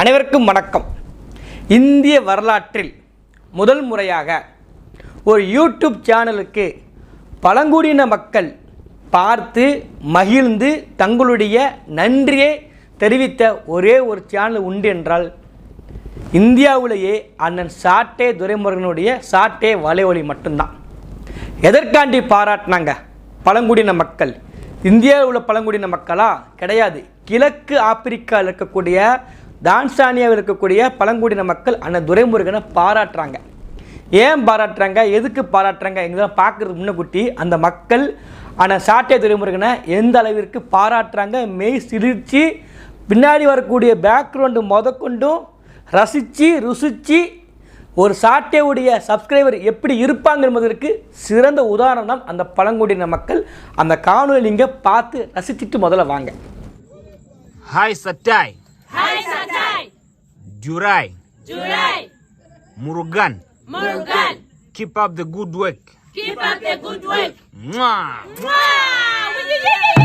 அனைவருக்கும் வணக்கம். இந்திய வரலாற்றில் முதல் முறையாக ஒரு யூடியூப் சேனலுக்கு பழங்குடியின மக்கள் பார்த்து மகிழ்ந்து தங்களுடைய நன்றியை தெரிவித்த ஒரே ஒரு சேனல் உண்டு என்றால் இந்தியாவிலேயே அண்ணன் சாட்டே துரைமுருகனுடைய சாட்டே வலைவலி மட்டும்தான். எதற்காண்டி பாராட்டினாங்க பழங்குடியின மக்கள்? இந்தியாவில் உள்ள பழங்குடியின மக்களா? கிடையாது. கிழக்கு ஆப்பிரிக்காவில் இருக்கக்கூடிய தான்சானியாவில் இருக்கக்கூடிய பழங்குடியின மக்கள் அண்ணன் துரைமுருகனை பாராட்டுறாங்க. ஏன் பாராட்டுறாங்க? எதுக்கு பாராட்டுறாங்க? எங்கதான் பார்க்குறது முன்னக்குட்டி அந்த மக்கள் அண்ணன் சாட்டை துரைமுருகனை எந்த அளவிற்கு பாராட்டுறாங்க? மெய் சிரித்து பின்னாடி வரக்கூடிய பேக்ரவுண்டு முதற்கொண்டும் ரசித்து ருசித்து ஒரு சாட்டையுடைய சப்ஸ்கிரைபர் எப்படி இருப்பாங்க என்பதற்கு சிறந்த உதாரணம் தான் அந்த பழங்குடியின மக்கள் அந்த காணொலி நீங்கள் பார்த்து ரசிச்சுட்டு முதல்ல வாங்க. Hai Satai, Hai Satai, Jurai, Jurai, Murugan, Murugan, keep up the good work. keep up the good work. Mwah! Wow!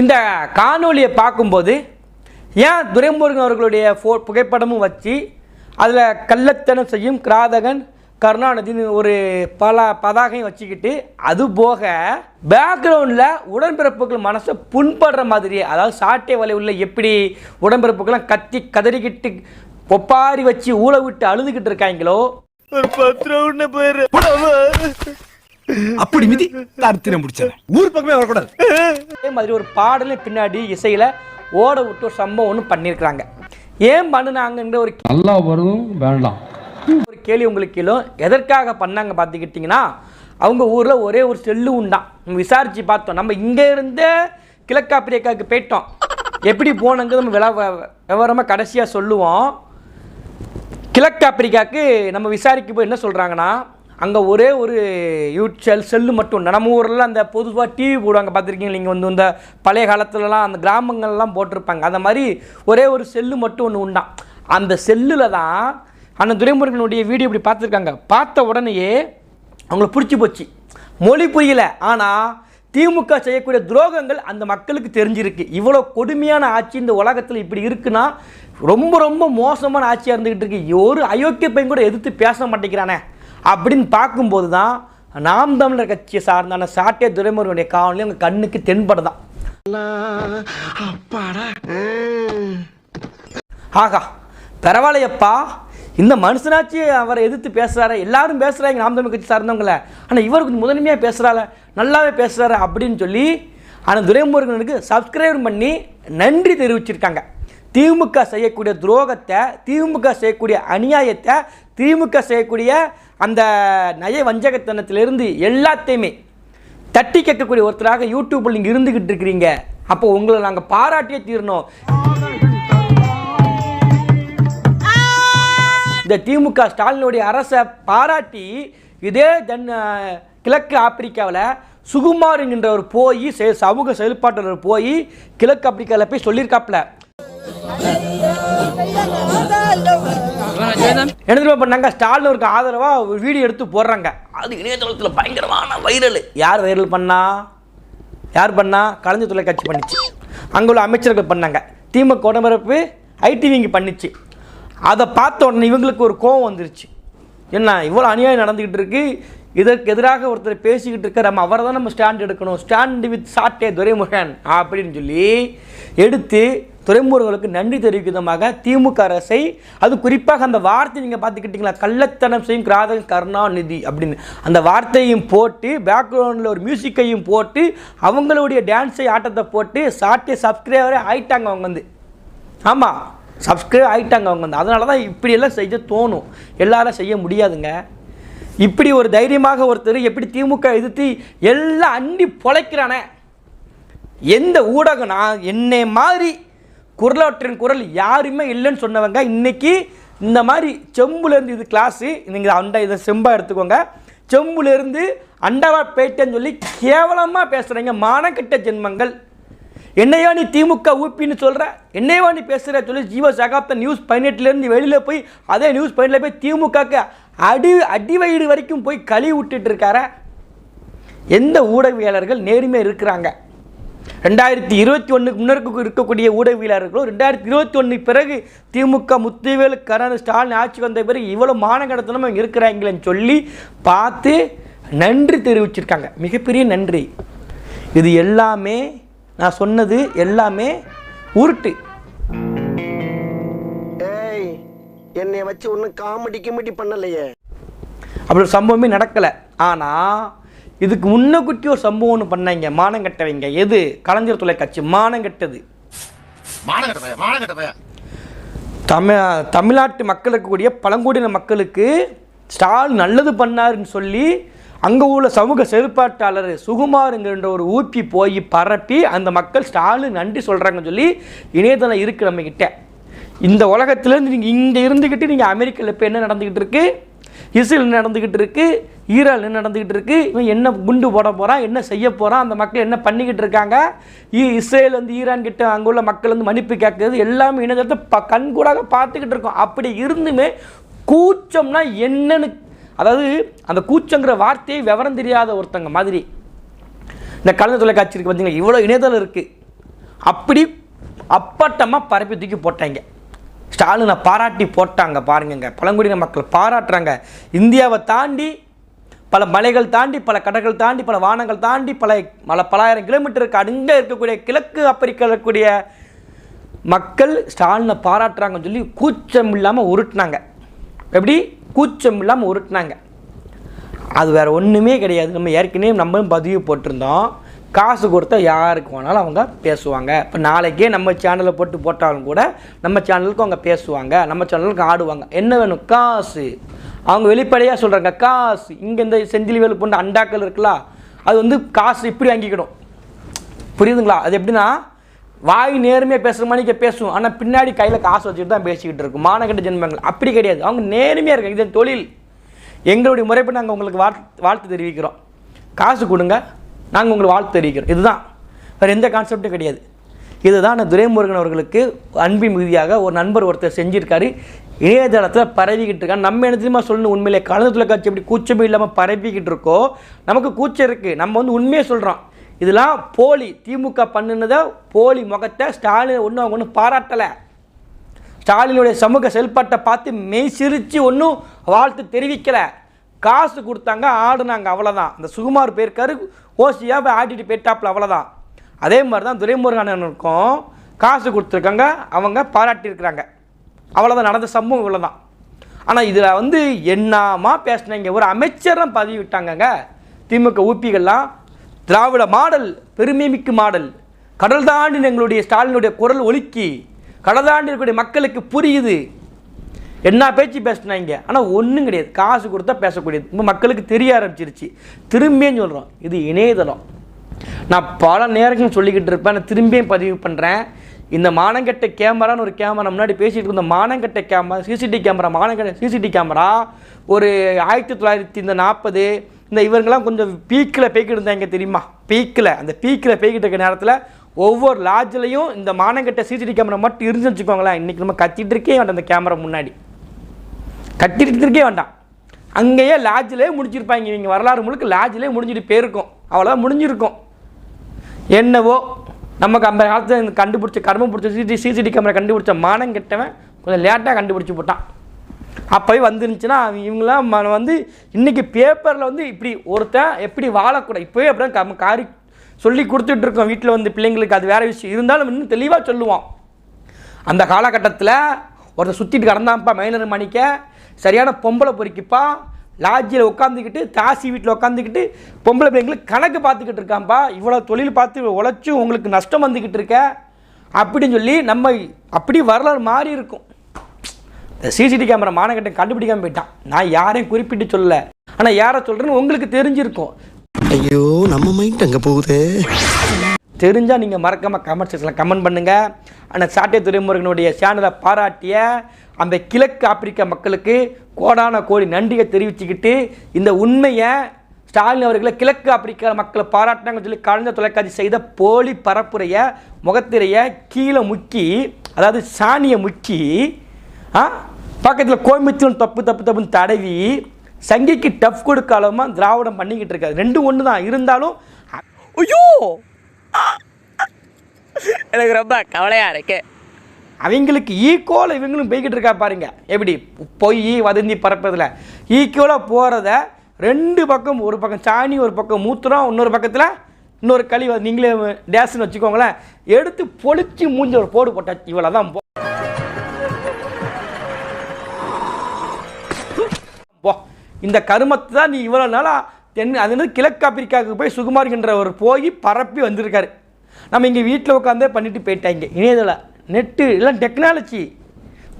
இந்த காணொலியை பார்க்கும்போது ஏன் துரைமுருகன் அவர்களுடைய ஃபோ புகைப்படமும் வச்சு அதில் கள்ளத்தனம் செய்யும் கிராதகன் கருணாநிதினு ஒரு பல பதாகையும் வச்சுக்கிட்டு அது போக பேக்ரவுண்டில் உடன்பிறப்புகள் மனசை புண்படுற மாதிரி அதாவது சாட்டை வலை உள்ள எப்படி உடன்பிறப்புகள்லாம் கத்தி கதறிக்கிட்டு ஒப்பாரி வச்சு ஊழ விட்டு அழுதுகிட்டு இருக்காங்களோ? ஒரு பத்து ரவுண்ட் பேர் அப்படி மிதி தருத்திரம் முடிச்சவன். ஊர் பக்கமே வரக்கூடாது. அதே மாதிரி ஒரு பாடலும் பின்னாடி இசையில் ஓட விட்டு ஒரு சம்பவம் ஒன்று பண்ணியிருக்கிறாங்க ஏன் பண்ணுனாங்கன்ற ஒரு நல்லா வரும் வேண்டாம். ஒரு கேள்வி உங்களுக்கு கீழும் எதற்காக பண்ணாங்க பார்த்துக்கிட்டிங்கன்னா அவங்க ஊரில் ஒரே ஒரு செல்லு உண்டான் விசாரித்து பார்த்தோம். நம்ம இங்கே இருந்தே கிழக்கு ஆப்பிரிக்காவுக்கு போயிட்டோம். எப்படி போனங்க நம்ம விள விவரமாக கடைசியாக சொல்லுவோம். கிழக்கு ஆப்பிரிக்காவுக்கு நம்ம விசாரிக்க போய் என்ன சொல்கிறாங்கன்னா அங்கே ஒரே ஒரு யூட்செல் செல்லு மட்டும் நம்ம ஊரில் அந்த பொதுவாக டிவி போடுவாங்க. பார்த்துருக்கீங்க நீங்கள் வந்து இந்த பழைய காலத்துலலாம் அந்த கிராமங்கள்லாம் போட்டிருப்பாங்க. அந்த மாதிரி ஒரே ஒரு செல்லு மட்டும் ஒன்று உண்டான் அந்த செல்லில் தான் அந்த துரைமுருகனுடைய வீடியோ இப்படி பார்த்துருக்காங்க. பார்த்த உடனேயே அவங்களுக்கு பிடிச்சி போச்சு. மொழி புரியல. ஆனால் திமுக செய்யக்கூடிய துரோகங்கள் அந்த மக்களுக்கு தெரிஞ்சிருக்கு. இவ்வளோ கொடுமையான ஆட்சி இந்த உலகத்தில் இப்படி இருக்குன்னா ரொம்ப ரொம்ப மோசமான ஆட்சியாக இருந்துக்கிட்டு இருக்கு. ஒரு அயோக்கிய பையன் கூட எதிர்த்து பேச மாட்டேங்கிறானே. அப்படின்னு பார்க்கும்போது தான் நாம் தமிழர் கட்சியை சார்ந்தான சாட்டிய துரைமுருகனுடைய காவலையும் அவங்க கண்ணுக்கு தென்படுதான். ஆகா பரவாயில்லையப்பா. இந்த மனுஷனாச்சு அவரை எதிர்த்து பேசுகிறாரு எல்லாரும் பேசுகிறாங்க நாம் தமிழ் கட்சி சார்ந்தவங்கள. ஆனால் இவர் கொஞ்சம் முதன்மையாக பேசுகிறாள் நல்லாவே பேசுகிறாரு அப்படின்னு சொல்லி ஆனால் துரைமுருகனுக்கு சப்ஸ்கிரைப் பண்ணி நன்றி தெரிவிச்சிருக்காங்க. திமுக செய்யக்கூடிய துரோகத்தை திமுக செய்யக்கூடிய அநியாயத்தை திமுக செய்யக்கூடிய அந்த நய வஞ்சகத்தனத்திலிருந்து எல்லாத்தையுமே தட்டி கேட்கக்கூடிய ஒருத்தராக யூடியூப்பில் நீங்கள் இருந்துக்கிட்டு இருக்கிறீங்க. அப்போ உங்களை நாங்கள் பாராட்டியே தீரணும். இந்த திமுக ஸ்டாலினுடைய அரசை பாராட்டி இதே தென் கிழக்கு ஆப்பிரிக்காவில் சுகுமார் என்கின்றவர் போய் செ- சமூக செயல்பாட்டாளர் போய் கிழக்கு ஆப்பிரிக்காவில் போய் சொல்லியிருக்காப்புல. என்ன தெரியுமா பண்ணாங்க ஸ்டாலினுக்கு ஆதரவாக ஒரு வீடியோ எடுத்து போடுறாங்க. அது இணையதளத்தில் பயங்கரமான வைரல் யார் வைரல் பண்ணா? யார் பண்ணா? கலைஞர் தொலைக்காட்சி பண்ணிச்சு. அங்கே உள்ள அமைச்சர்கள் பண்ணாங்க. திமுக உடம்பரப்பு ஐடிவிங்க பண்ணிச்சு. அதை பார்த்த உடனே இவங்களுக்கு ஒரு கோவம் வந்துருச்சு. என்ன இவ்வளோ அநியாயம் நடந்துக்கிட்டு இருக்கு? இதற்கு எதிராக ஒருத்தர் பேசிக்கிட்டு இருக்க நம்ம அவரை தான் நம்ம ஸ்டாண்ட் எடுக்கணும். ஸ்டாண்ட் வித் சாட்டே துரைமுருகன் அப்படின்னு சொல்லி எடுத்து துறைமுருகனுக்கு நன்றி தெரிவிக்கும் விதமாக திமுக அரசை அது குறிப்பாக அந்த வார்த்தை நீங்கள் பார்த்துக்கிட்டீங்களா? கள்ளத்தனம் செய்யும் கிராதக கருணாநிதி அப்படின்னு. அந்த வார்த்தையும் போட்டு பேக்ரவுண்டில் ஒரு மியூசிக்கையும் போட்டு அவங்களுடைய டான்ஸை ஆட்டத்தை போட்டு சாட்டே சப்ஸ்கிரைபரே ஆயிட்டாங்க அவங்க வந்து. ஆமாம் சப்ஸ்கிரைப் ஆகிட்டாங்க அவங்க வந்து. அதனால தான் இப்படியெல்லாம் செய்ய தோணும். எல்லாரும் செய்ய முடியாதுங்க. இப்படி ஒரு தைரியமாக ஒருத்தர் எப்படி திமுக எதிர்த்து எல்லாம் அண்டி பொழைக்கிறானே? எந்த ஊடகம் நான் என்னை மாதிரி குரலாற்றின் குரல் யாருமே இல்லைன்னு சொன்னவங்க இன்றைக்கி இந்த மாதிரி செம்புலேருந்து இது கிளாஸு நீங்கள் அண்டா இதை செம்பாக எடுத்துக்கோங்க. செம்புலேருந்து அண்டாவா பேட்டேன்னு சொல்லி கேவலமாக பேசுகிறீங்க மானக்கெட்ட ஜென்மங்கள். என்னையோ நீ திமுக ஊப்பின்னு சொல்கிற என்னையோ நீ பேசுகிற சொல்லி ஜீவ சகாப்த நியூஸ் பதினெட்டுலேருந்து வெளியில் போய் அதே நியூஸ் பதினெட்டில் போய் திமுகக்கு அடி அடி வயிறு வரைக்கும் போய் கழி விட்டுட்டு இருக்கார எந்த ஊடகவியலர்கள் நேர்மையாக இருக்கிறாங்க. ரெண்டாயிரத்தி இருபத்தி ஒன்றுக்கு முன்னருக்கு இருக்கக்கூடிய ஊடகவியலாளர்களோ ரெண்டாயிரத்தி இருபத்தி ஒன்று பிறகு திமுக முத்துவேலு கரண் ஸ்டாலின் ஆட்சி வந்த பிறகு இவ்வளோ மானகடத்தனமாக இருக்கிறாங்களேன்னு சொல்லி பார்த்து நன்றி தெரிவிச்சிருக்காங்க. மிகப்பெரிய நன்றி. இது எல்லாமே நான் சொன்னது எல்லாமே உருட்டு. என்னைய வச்சு ஒன்றும் காமெடி கிமெடி பண்ணலையே. அப்படி ஒரு சம்பவமே நடக்கலை. ஆனால் இதுக்கு முன்னக்குட்டி ஒரு சம்பவம் ஒன்று பண்ணாங்க. மானங்கட்டவங்க எது? கலைஞர் தொலைக்காட்சி மானங்கட்டது தமிழ் தமிழ்நாட்டு மக்களுக்கு கூடிய பழங்குடியின மக்களுக்கு ஸ்டாலின் நல்லது பண்ணாருன்னு சொல்லி அங்கே உள்ள சமூக செயற்பாட்டாளர் சுகுமாருங்கிற ஒரு ஊப்பி போய் பரப்பி அந்த மக்கள் ஸ்டாலின் நன்றி சொல்கிறாங்கன்னு சொல்லி இணையதளம் இருக்குது நம்மக்கிட்ட இந்த உலகத்துலேருந்து நீங்கள் இங்கே இருந்துக்கிட்டு நீங்கள் அமெரிக்காவில் இப்போ என்ன நடந்துக்கிட்டு இருக்கு? இஸ்ரேல் நடந்துக்கிட்டு இருக்குது ஈரான் என்ன நடந்துக்கிட்டு இருக்குது இவன் என்ன குண்டு போட போகிறான் என்ன செய்ய போகிறான் அந்த மக்கள் என்ன பண்ணிக்கிட்டு இருக்காங்க? ஈ இஸ்ரேல் வந்து ஈரான் கிட்ட அங்கே உள்ள மக்கள் வந்து மன்னிப்பு கேட்குறது எல்லாமே இணையதளத்தை ப கண்கூடாக பார்த்துக்கிட்டு இருக்கோம். அப்படி இருந்துமே கூச்சம்னா என்னன்னு அதாவது அந்த கூச்சங்கிற வார்த்தையை விவரம் தெரியாத ஒருத்தங்க மாதிரி. இந்த கலந்த தொலைக்காட்சி இருக்குது பார்த்தீங்களா இவ்வளோ இணையதளம் இருக்குது அப்படி அப்பட்டமாக பரப்பி தூக்கி போட்டாங்க. ஸ்டாலினை பாராட்டி போட்டாங்க பாருங்கங்க. பழங்குடியின மக்கள் பாராட்டுறாங்க. இந்தியாவை தாண்டி பல மலைகள் தாண்டி பல கடல்கள் தாண்டி பல வானங்கள் தாண்டி பல பல பலாயிரம் கிலோமீட்டருக்கு அங்கே இருக்கக்கூடிய கிழக்கு ஆப்பிரிக்கா இருக்கக்கூடிய மக்கள் ஸ்டாலினை பாராட்டுறாங்கன்னு சொல்லி கூச்சம் இல்லாமல் உருட்டினாங்க. எப்படி? கூச்சம் இல்லாமல் உருட்டினாங்க. அது வேறு ஒன்றுமே கிடையாது. நம்ம ஏற்கனவே நம்மளும் பதிவு போட்டிருந்தோம். காசு கொடுத்தா யாருக்கு வேணாலும் அவங்க பேசுவாங்க. இப்போ நாளைக்கே நம்ம சேனலை போட்டு போட்டாலும் கூட நம்ம சேனலுக்கு அவங்க பேசுவாங்க. நம்ம சேனலுக்கு ஆடுவாங்க. என்ன வேணும்? காசு. அவங்க வெளிப்படையாக சொல்கிறாங்க காசு. இங்கே இந்த செந்தில் வேலு போன்ற அண்டாக்கள் இருக்குல்ல அது வந்து காசு இப்படி வாங்கிக்கணும். புரியுதுங்களா? அது எப்படின்னா வாய் நேர்மையாக பேசுகிற மாதிரி பேசுவோம். ஆனால் பின்னாடி கையில் காசு வச்சுட்டு தான் பேசிக்கிட்டு இருக்கும். மானக்கட்ட ஜென்மங்கள். அப்படி கிடையாது. அவங்க நேர்மையாக இருக்காங்க. இது தொழில். எங்களுடைய முறைப்படி நாங்கள் உங்களுக்கு வாழ்த்து வாழ்த்து தெரிவிக்கிறோம். காசு கொடுங்க. நாங்கள் உங்களுக்கு வாழ்த்து தெரிவிக்கிறோம். இதுதான். வேறு எந்த கான்செப்டும் கிடையாது. இதுதான் நான் துரைமுருகன் அவர்களுக்கு அன்பின் மிகுதியாக ஒரு நண்பர் ஒருத்தர் செஞ்சிருக்காரு. இணையதளத்தில் பரவிக்கிட்டு இருக்காங்க நம்ம என்ன தெரியுமா சொல்லணும் உண்மையிலே? கலந்து தொலைக்காட்சி எப்படி கூச்சமே இல்லாமல் பரப்பிக்கிட்டு இருக்கோ நமக்கு கூச்சம் இருக்குது நம்ம வந்து உண்மையை சொல்கிறோம் இதெல்லாம் போலி திமுக பண்ணுனதை போலி முகத்தை ஸ்டாலின் ஒன்றும் அவங்க ஒன்றும் பாராட்டலை. ஸ்டாலினுடைய சமூக செயல்பாட்டை பார்த்து மெய் சிரித்து ஒன்றும் வாழ்த்து தெரிவிக்கலை. காசு கொடுத்தாங்க ஆடுனாங்க அவ்வளோதான் அந்த சுகுமார் போயிருக்காரு ஓசியாக போய் ஆடிட்டு போயிட்டாப்புல அவ்வளோதான் அதே மாதிரி தான் துரைமுருகனுக்கும் காசு கொடுத்துருக்காங்க அவங்க பாராட்டியிருக்கிறாங்க. அவ்வளோதான் நடந்த சம்பவம் இவ்வளோதான் ஆனால் இதில் வந்து என்னமா பேசினீங்க? ஒரு அமைச்சரம் பதவி விட்டாங்கங்க திமுக ஊப்பிகள்லாம் திராவிட மாடல் பெருமைமிக்கு மாடல். கடல் தாண்டி எங்களுடைய ஸ்டாலினுடைய குரல் ஒலுக்கி கடல் தாண்டி இருக்கக்கூடிய மக்களுக்கு புரியுது. என்ன பேச்சு பேசினாங்க? ஆனால் ஒன்றும் கிடையாது. காசு கொடுத்தா பேசக்கூடியது. இப்போ மக்களுக்கு தெரிய ஆரம்பிச்சிருச்சு. திரும்பியும் சொல்கிறோம் இது இணையதளம். நான் பல நேரங்கள் சொல்லிக்கிட்டு இருப்பேன். நான் திரும்பியும் பதிவு பண்ணுறேன் இந்த மானங்கெட்ட கேமரான்னு ஒரு கேமரா முன்னாடி பேசிகிட்டு இருந்த மானங்கெட்ட கேமரா சிசிடிவி கேமரா மானங்கெட்ட சிசிடிவி கேமரா ஒரு ஆயிரத்தி தொள்ளாயிரத்தி இந்த நாற்பது இந்த இவங்கெல்லாம் கொஞ்சம் பீக்கில் பேய்கிட்டு இருந்தாங்க தெரியுமா? பீக்கில் அந்த பீக்கில் பேய்கிட்டு இருக்க நேரத்தில் ஒவ்வொரு லாட்ஜ்லையும் இந்த மானங்கெட்ட சிசிடிவி கேமரா மட்டும் இருந்துன்னு வச்சுக்கோங்களேன். இன்றைக்கி நம்ம கத்திட்டு இருக்கே அந்த கேமரா முன்னாடி. கட்டிடத்திற்கே வேண்டாம். அங்கேயே லாட்ஜிலே முடிச்சிருப்பாங்க இவங்க. வரலாறு முழுக்க லாட்ஜிலே முடிஞ்சிட்டு போயிருக்கும். அவ்வளோதான் முடிஞ்சிருக்கும். என்னவோ நமக்கு அந்த காலத்தில் இந்த கண்டுபிடிச்ச கர்மம் பிடிச்ச சிசி சிசிடி கேமரா கண்டுபிடிச்ச மானம் கெட்டவன் கொஞ்சம் லேட்டாக கண்டுபிடிச்சி போட்டான். அப்போவே வந்துருந்துச்சுன்னா இவங்களாம் ம- வந்து இன்றைக்கி பேப்பரில் வந்து இப்படி ஒருத்தன் எப்படி வாழக்கூடாது. இப்போவே அப்படியே கம் காரி சொல்லி கொடுத்துட்ருக்கோம் வீட்டில் வந்து பிள்ளைங்களுக்கு அது வேறு விஷயம். இருந்தாலும் இன்னும் தெளிவாக சொல்லுவோம் அந்த காலகட்டத்தில் ஒருத்தர் சுற்றிட்டு கடந்தான்ப்பா மைனர் மணிக்க. சரியான பொம்பளை பொறுக்கிப்பா. லாட்ஜியில் உட்காந்துக்கிட்டு தாசி வீட்டில் உட்காந்துக்கிட்டு பொம்பளை பிள்ளைங்களுக்கு கணக்கு பார்த்துக்கிட்டு இருக்கான்ப்பா இவ்வளோ தொழில் பார்த்து உழைச்சும் உங்களுக்கு நஷ்டம் வந்துக்கிட்டு இருக்க. அப்படின்னு சொல்லி நம்ம அப்படி வரலாறு மாறி இருக்கும். இந்த சிசிடி கேமரா மானக்கட்டம் கண்டுபிடிக்காம போயிட்டான். நான் யாரையும் குறிப்பிட்டு சொல்லல. ஆனால் யாரை சொல்கிறேன்னு உங்களுக்கு தெரிஞ்சிருக்கும். ஐயோ நம்ம மைண்ட் அங்க போகுதே? தெரிஞ்சால் நீங்கள் மறக்காமல் கமெண்ட் செக்ஷனில் கமெண்ட் பண்ணுங்கள் ஆனால் சாட்டை துறைமுருகனுடைய சேனலை பாராட்டிய அந்த கிழக்கு ஆப்பிரிக்க மக்களுக்கு கோடான கோடி நன்றியை தெரிவிச்சுக்கிட்டு இந்த உண்மையை ஸ்டாலின் அவர்களை கிழக்கு ஆப்பிரிக்க மக்களை பாராட்டினாங்கன்னு சொல்லி கலைஞர் தொலைக்காட்சி செய்த போலி பரப்புரைய முகத்திரைய கீழே முக்கி அதாவது சாணியை முக்கி பக்கத்தில் கோயம்புத்தூர் தப்பு தப்பு தப்புன்னு தடவி சங்கிக்கு டஃப் கொடுக்க அளவுமா திராவிடம் பண்ணிக்கிட்டு இருக்காது ரெண்டும் ஒன்று தான் இருந்தாலும் ஐயோ! எனக்கு ரொம்ப கவலையாக இருக்குது அவங்களுக்கு ஈக்குவலாக இவங்களும் போய்கிட்டு இருக்கா பாருங்க. எப்படி? பொய் வதந்தி பறப்பதில் ஈக்குவலாக போகிறத ரெண்டு பக்கம் ஒரு பக்கம் சாணி ஒரு பக்கம் மூத்திரம் இன்னொரு பக்கத்தில் இன்னொரு களி வந்து நீங்களே டேஸ்ன்னு வச்சுக்கோங்களேன். எடுத்து பொழிச்சு மூஞ்சி ஒரு போடு போட்டாச்சு இவ்வளோ தான் போ. போ. இந்த கருமத்தை தான் நீ இவ்வளோ நாளாக தென் அது வந்து கிழக்கு ஆப்பிரிக்காவுக்கு போய் சுகுமார்கின்ற ஒரு போய் பரப்பி வந்திருக்காரு. நம்ம இங்கே வீட்டில் உட்காந்தே பண்ணிட்டு போயிட்டாங்க. இணையதள. நெட்டு எல்லாம் டெக்னாலஜி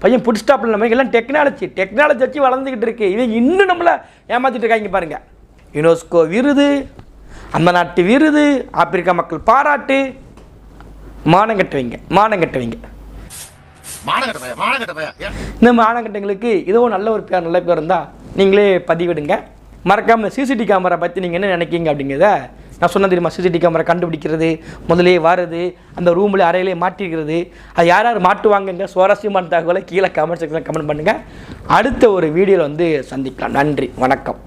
பையன் புட் ஸ்டாப்பில் நம்ம எல்லாம் டெக்னாலஜி டெக்னாலஜி வச்சு வளர்ந்துக்கிட்டு இருக்கு. இவங்க இன்னும் நம்மளை ஏமாத்திட்டு இருக்காங்க பாருங்க. யுனெஸ்கோ விருது அந்த நாட்டு விருது ஆப்பிரிக்கா மக்கள் பாராட்டு. மானம் கட்டுவீங்க மானம் கட்டுவீங்க. இந்த மானக்கட்டங்களுக்கு இதோ நல்ல ஒரு பேர் நல்ல பேர் இருந்தால் நீங்களே பதிவிடுங்க. மறக்காமல் சிசிடி கேமரா பற்றி நீங்கள் என்ன நினைக்கிங்க அப்படிங்கிறத நான் சொன்ன தெரியுமா சிசிடி கேமரா கண்டுபிடிக்கிறது முதலே வர்றது அந்த ரூமில் அறையிலே மாட்டிருக்கிறது. அது யார் யார் மாட்டுவாங்கங்க? சுவாரஸ்யமான தகவலை கீழே கமெண்ட் செக்ஷனில் கமெண்ட் பண்ணுங்கள் அடுத்த ஒரு வீடியோவில் வந்து சந்திக்கலாம். நன்றி வணக்கம்.